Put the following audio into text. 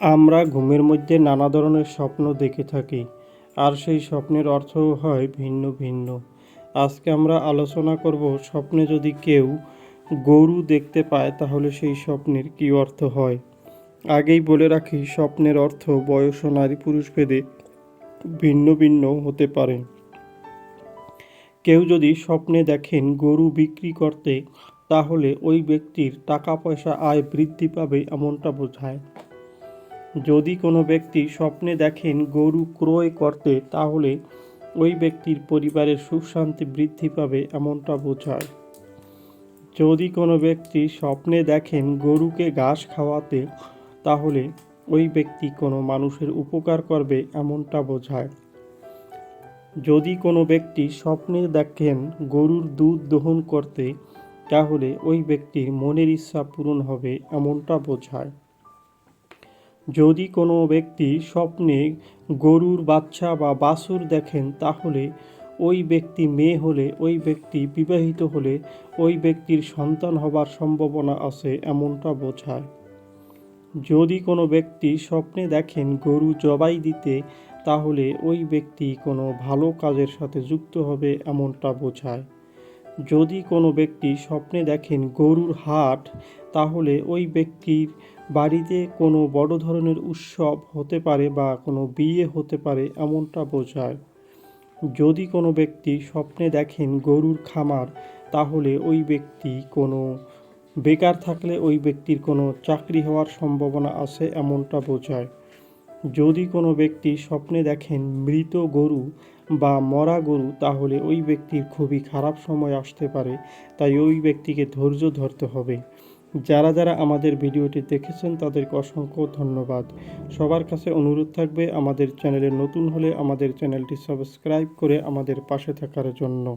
আমরা ঘুমের মধ্যে নানা ধরনের স্বপ্ন দেখে থাকি, আর সেই স্বপ্নের অর্থও হয় ভিন্ন ভিন্ন। আজকে আমরা আলোচনা করব স্বপ্নে যদি কেউ গরু দেখতে পায়, তাহলে সেই স্বপ্নের কী অর্থ হয়? আগেই বলে রাখি, স্বপ্নের অর্থ বয়স ও নারী পুরুষ ভেদে ভিন্ন ভিন্ন হতে পারে। কেউ যদি স্বপ্নে দেখেন গরু বিক্রি করতে, তাহলে ওই ব্যক্তির টাকা পয়সা আয় বৃদ্ধি পাবে এমনটা বোঝায়। যদি কোনো ব্যক্তি স্বপ্নে দেখেন গরু ক্রয় করতে, তাহলে ওই ব্যক্তির পরিবারের সুখ শান্তি বৃদ্ধি পাবে এমনটা বোঝায়। যদি কোনো ব্যক্তি স্বপ্নে দেখেন গরুকে ঘাস খাওয়াতে, তাহলে ওই ব্যক্তি কোনো মানুষের উপকার করবে এমনটা বোঝায়। যদি কোনো ব্যক্তি স্বপ্নে দেখেন গরুর দুধ দহন করতে, তাহলে ওই ব্যক্তির মনের ইচ্ছা পূরণ হবে এমনটা বোঝায়। যদি কোনো ব্যক্তি স্বপ্নে গরুর বাচ্চা বা বাছুর দেখেন, তাহলে ওই ব্যক্তি মেয়ে হলে, ওই ব্যক্তি বিবাহিত হলে, ওই ব্যক্তির সন্তান হবার সম্ভাবনা আছে এমনটা বোঝায়। যদি কোনো ব্যক্তি স্বপ্নে দেখেন গরু জবাই দিতে, তাহলে ওই ব্যক্তি কোনো ভালো কাজের সাথে যুক্ত হবে এমনটা বোঝায়। যদি কোনো ব্যক্তি স্বপ্নে দেখেন গরুর হাট, তাহলে ওই ব্যক্তির বাড়িতে কোনো বড় ধরনের উৎসব হতে পারে বা কোনো বিয়ে হতে পারে এমনটা বোঝায়। যদি কোনো ব্যক্তি স্বপ্নে দেখেন গরুর খামার, তাহলে ওই ব্যক্তি কোনো, বেকার থাকলে ওই ব্যক্তির কোনো চাকরি হওয়ার সম্ভাবনা আছে এমনটা বোঝায়। যদি কোনো ব্যক্তি স্বপ্নে দেখেন মৃত গরু বা মরা গরু, তাহলে ওই ব্যক্তির খুবই খারাপ সময় আসতে পারে, তাই ওই ব্যক্তিকে ধৈর্য ধরতে হবে। যারা যারা আমাদের ভিডিওটি দেখেছেন, তাদেরকে অসংখ্য ধন্যবাদ। সবার কাছে অনুরোধ থাকবে, আমাদের চ্যানেলে নতুন হলে আমাদের চ্যানেলটি সাবস্ক্রাইব করে আমাদের পাশে থাকার জন্য।